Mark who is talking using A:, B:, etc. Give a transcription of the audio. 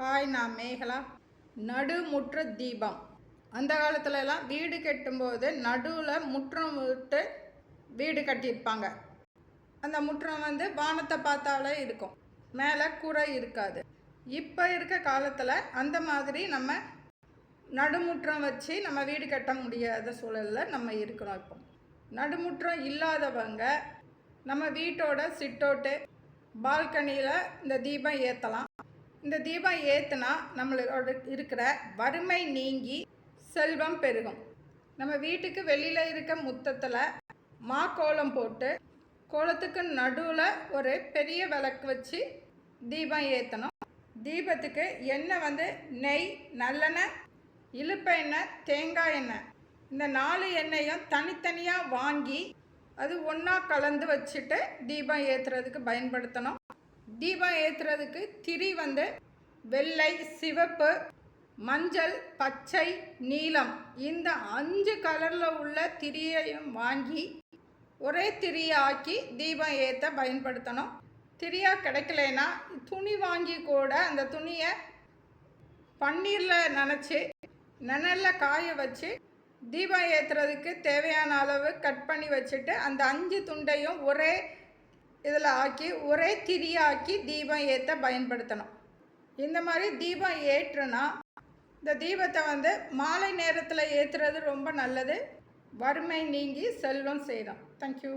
A: Hi நான் மேகலா? நடுமுற்ற தீபம். அந்த காலத்துலலாம் வீடு கட்டும்போது நடுவில் முற்றம் விட்டு வீடு கட்டியிருப்பாங்க. அந்த முற்றம் வந்து வானத்தை பார்த்தாலே இருக்கும். மேலே கூரை இருக்காது. இப்போ இருக்க காலத்தில் அந்த மாதிரி நம்ம நடுமுற்றம் வச்சு நம்ம வீடு கட்ட முடியாத சூழலில் நம்ம இருக்கிறோம் இப்போ. நடுமுற்றம் இல்லாதவங்க நம்ம வீட்டோட சிட்டோட்டு பால்கனியில் இந்த தீபம் ஏற்றலாம் இந்த தீபம் ஏற்றுனா நம்மளோட இருக்கிற வறுமை நீங்கி செல்வம் பெருகும். நம்ம வீட்டுக்கு வெளியில் இருக்க முத்தத்தில் மா கோலம் போட்டு கோலத்துக்கு நடுவில் ஒரு பெரிய விளக்கு வச்சு தீபம் ஏற்றணும் தீபத்துக்கு எண்ணெய் வந்து நெய் நல்லெண்ணெய் இழுப்ப எண்ணெய் தேங்காய் எண்ணெய். இந்த நாலு எண்ணெயும் தனித்தனியாக வாங்கி அது ஒன்றா கலந்து வச்சுட்டு தீபம் ஏற்றுறதுக்கு பயன்படுத்தணும். தீபம் ஏற்றுறதுக்கு திரி வந்து வெள்ளை சிவப்பு மஞ்சள் பச்சை நீலம் இந்த அஞ்சு கலரில் உள்ள திரியையும் வாங்கி ஒரே திரியை ஆக்கி தீபம் ஏற்ற பயன்படுத்தணும். திரியாக கிடைக்கலனா துணி வாங்கி கூட அந்த துணியை பன்னீரில் நினச்சி நிழலில் காய வச்சு தீபம் ஏற்றுறதுக்கு தேவையான அளவு கட் பண்ணி வச்சுட்டு அந்த அஞ்சு துண்டையும் ஒரே இதில் ஆக்கி ஒரே திரியாக்கி தீபம் ஏற்ற பயன்படுத்தணும். இந்த மாதிரி தீபம் ஏற்றுனா இந்த தீபத்தை வந்து மாலை நேரத்தில் ஏற்றுறது ரொம்ப நல்லது. வறுமை நீங்கி செல்வம் செய்யணும் தேங்க்யூ